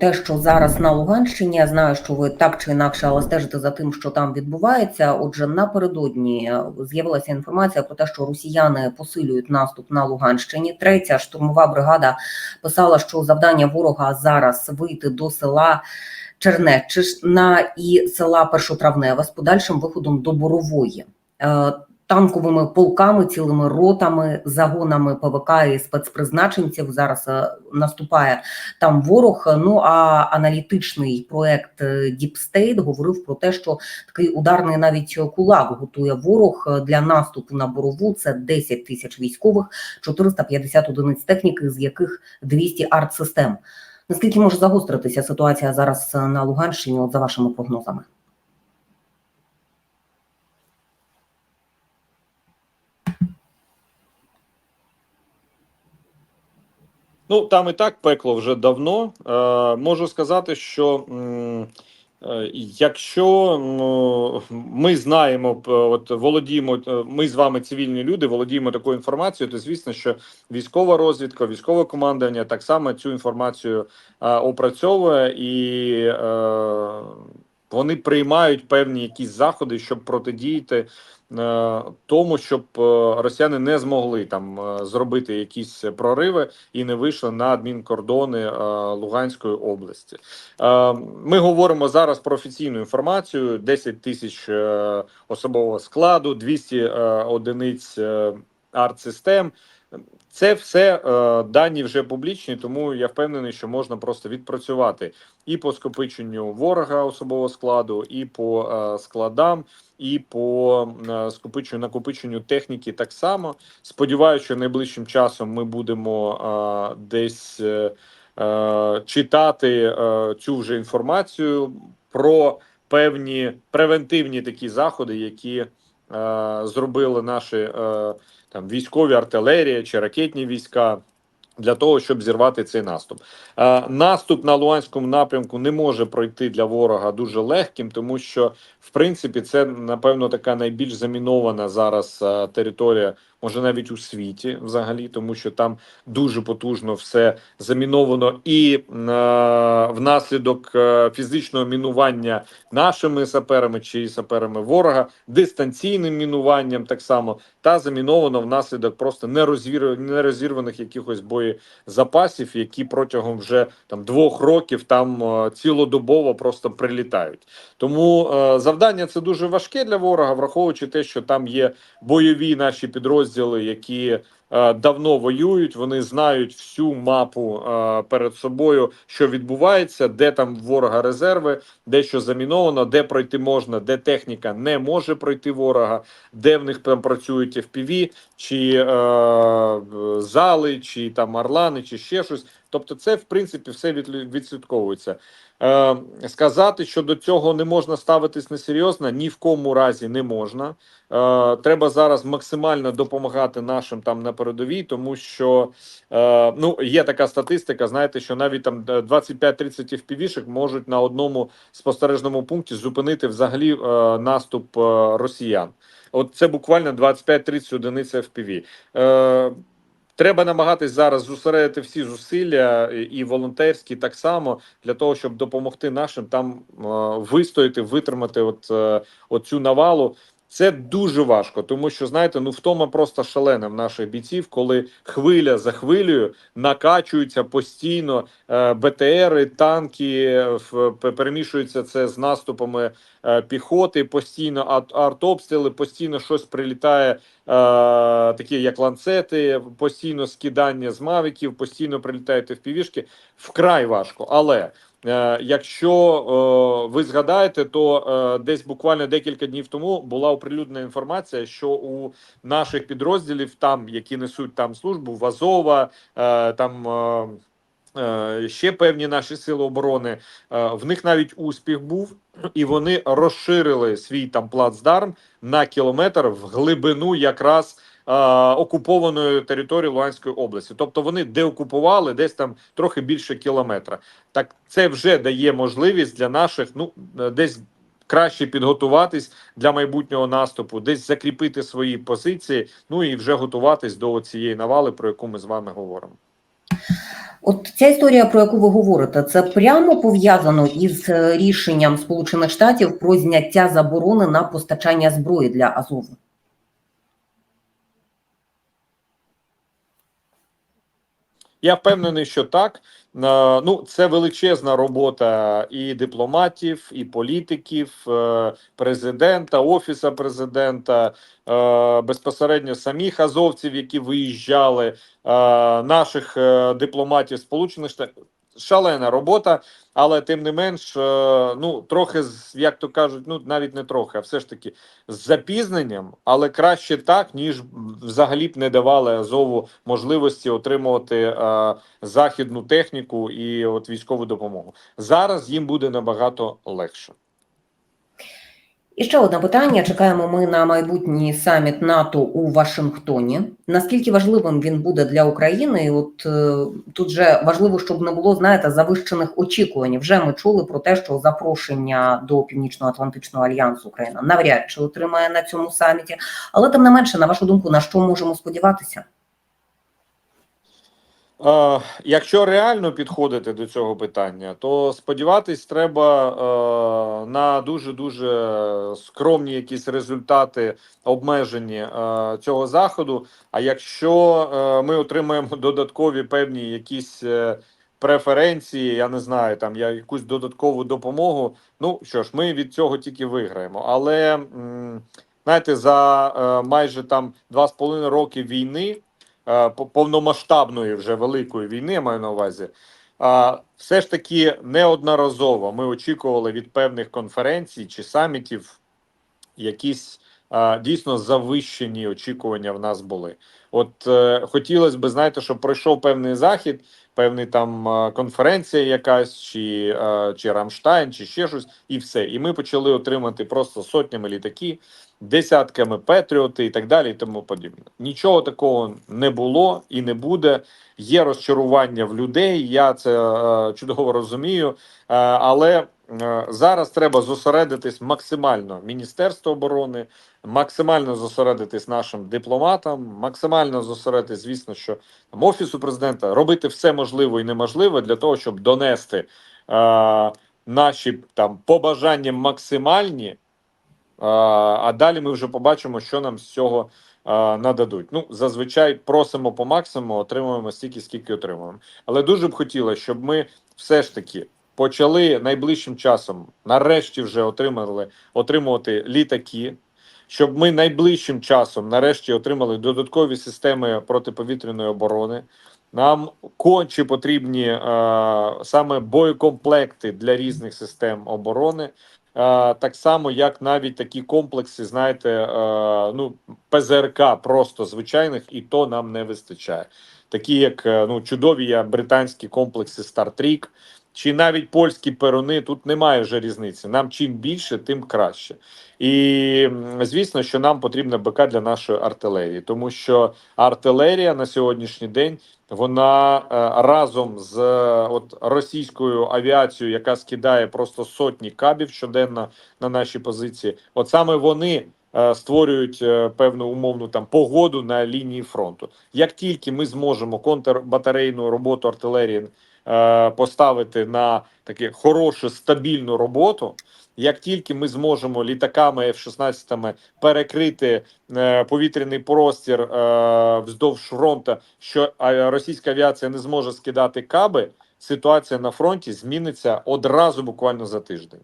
те, що зараз на Луганщині, я знаю, що ви так чи інакше, але стежите за тим, що там відбувається. Отже, напередодні е, з'явилася інформація про те, що росіяни посилюють наступ на Луганщині. Третя штурмова бригада писала, що завдання ворога зараз вийти до села Чернеччина і села Першотравневе з подальшим виходом до Борової. Танковими полками, цілими ротами, загонами ПВК і спецпризначенців зараз е, наступає там ворог. Ну а аналітичний проект е, Deep State говорив про те, що такий ударний навіть кулак готує ворог е, для наступу на борову. Це 10 тисяч військових, 450 одиниць техніки, з яких 200 артсистем. Наскільки може загостритися ситуація зараз на Луганщині, от за вашими прогнозами? Ну там і так пекло вже давно. Е, можу сказати, що е, якщо ми знаємо, от володіємо, е, ми з вами цивільні люди, володіємо такою інформацією, то звісно, що військова розвідка, військове командування так само цю інформацію е, опрацьовує і е, вони приймають певні якісь заходи, щоб протидіяти е, тому, щоб е, росіяни не змогли там е, зробити якісь прориви і не вийшли на адмінкордони е, Луганської області. Е, Ми говоримо зараз про офіційну інформацію: 10 тисяч е, особового складу, 200 е, одиниць е, арт-систем. Це все е, дані вже публічні, тому я впевнений, що можна просто відпрацювати і по скопиченню ворога особового складу, і по е, складам, і по е, скопиченню накопиченню техніки так само. Сподіваюся, що найближчим часом ми будемо е, десь е, е, читати е, цю вже інформацію про певні превентивні такі заходи, які зробили наші е, там військові артилерія чи ракетні війська. Для того щоб зірвати цей наступ, е, наступ на Луганському напрямку не може пройти для ворога дуже легким, тому що в принципі це напевно така найбільш замінована зараз е, територія, може навіть у світі, взагалі, тому що там дуже потужно все заміновано, і е, внаслідок е, фізичного мінування нашими саперами чи саперами ворога, дистанційним мінуванням так само, та заміновано внаслідок просто нерозір... нерозірваних якихось боєзапасів, які протягом вже там двох років там е, цілодобово просто прилітають. Тому е, завдання це дуже важке для ворога, враховуючи те, що там є бойові наші підрозділи, які давно воюють. Вони знають всю мапу е, перед собою, що відбувається, де там ворога резерви, де що заміновано, де пройти можна, де техніка не може пройти ворога, де в них там працюють FPV, чи е, зали, чи там орлани, чи ще щось. Тобто, це в принципі все відслідковується. Е, сказати, що до цього не можна ставитись несерйозно, ні в кому разі не можна. Е, треба зараз максимально допомагати нашим там на передовій, тому що е, ну є така статистика. Знаєте, що навіть там е, 25-30 FPV-шек можуть на одному спостережному пункті зупинити взагалі е, наступ е, росіян. От це буквально 25-30 одиниць FPV. Е, Треба намагатись зараз зосередити всі зусилля і- волонтерські так само для того, щоб допомогти нашим там е, вистояти, витримати от, е, оцю навалу. Це дуже важко, тому що знаєте, ну втома просто шалена в наших бійців, коли хвиля за хвилею накачуються постійно е, БТРи, танки, в- пе- перемішується це з наступами е, піхоти, постійно арт- артобстріли, постійно щось прилітає, е, такі як ланцети, постійно скидання з мавіків, постійно прилітають впівішки. Вкрай важко, але. Е, Якщо е, ви згадаєте, то е, десь буквально декілька днів тому була оприлюднена інформація, що у наших підрозділів, там які несуть там службу, в Азова, там ще певні наші сили оборони, в них навіть успіх був, і вони розширили свій там плацдарм на кілометр в глибину якраз. Е, Окупованої території Луганської області, тобто вони деокупували десь там трохи більше кілометра. Так це вже дає можливість для наших ну е, десь краще підготуватись для майбутнього наступу, десь закріпити свої позиції, ну і вже готуватись до цієї навали, про яку ми з вами говоримо. От ця історія, про яку ви говорите, це прямо пов'язано із е, рішенням Сполучених Штатів про зняття заборони на постачання зброї для Азову. Я впевнений, що так. Ну, це величезна робота і дипломатів, і політиків, е, президента, офіса президента, е, безпосередньо самих азовців, які виїжджали, е, наших дипломатів Сполучених Штатів. Шалена робота, але тим не менш, е, ну трохи як то кажуть, ну навіть не трохи, а все ж таки з запізненням, але краще так, ніж взагалі б не давали Азову можливості отримувати е, західну техніку і от військову допомогу. Зараз їм буде набагато легше. І ще одне питання. Чекаємо ми на майбутній саміт НАТО у Вашингтоні. Наскільки важливим він буде для України? От е, тут же важливо, щоб не було, знаєте, завищених очікувань. Вже ми чули про те, що запрошення до Північно-Атлантичного альянсу Україна навряд чи отримає на цьому саміті. Але тим не менше, на вашу думку, на що можемо сподіватися? Якщо реально підходити до цього питання, то сподіватись треба е, на дуже дуже скромні якісь результати обмежені е, цього заходу. А якщо е, ми отримаємо додаткові певні якісь преференції, я не знаю, там я якусь додаткову допомогу. Ну що ж, ми від цього тільки виграємо. Але знаєте, за майже там два з половиною роки війни повномасштабної вже великої війни, маю на увазі. Все ж таки неодноразово ми очікували від певних конференцій чи самітів якісь дійсно завищені очікування в нас були. От е, хотілося б, знаєте, щоб пройшов певний захід, певний там е, конференція якась, чи, е, чи Рамштайн, чи ще щось, і все. І ми почали отримати просто сотнями літаки, десятками Петріоти і так далі, і тому подібне. Нічого такого не було і не буде. Є розчарування в людей. Я це чудово розумію, але зараз треба зосередитись максимально Міністерство оборони, максимально зосередитись нашим дипломатам, максимально зосередитись, звісно, що там, офісу президента робити все можливе і неможливе для того, щоб донести е, наші там побажання максимальні. е, А далі ми вже побачимо, що нам з цього е, нададуть. Ну, зазвичай просимо по максимуму, отримуємо стільки, скільки отримуємо. Але дуже б хотілося, щоб ми все ж таки почали найближчим часом, нарешті, вже отримали отримувати літаки. Щоб ми найближчим часом нарешті отримали додаткові системи протиповітряної оборони. Нам конче потрібні е, саме боєкомплекти для різних систем оборони. Е, так само, як навіть такі комплекси, знаєте, е, ну ПЗРК просто звичайних, і то нам не вистачає. Такі, як е, ну чудові британські комплекси Star чи навіть польські перони, тут немає вже різниці. Нам чим більше, тим краще. І звісно, що нам потрібна БК для нашої артилерії, тому що артилерія на сьогоднішній день вона е, разом з е, от російською авіацією, яка скидає просто сотні кабів щоденно на наші позиції, от саме вони. е, Створюють певну умовну там погоду на лінії фронту. Як тільки ми зможемо контрбатарейну роботу артилерії е, поставити на таке хорошу стабільну роботу, як тільки ми зможемо літаками F-16 перекрити е, повітряний простір е, вздовж фронту, що російська авіація не зможе скидати каби, ситуація на фронті зміниться одразу буквально за тиждень.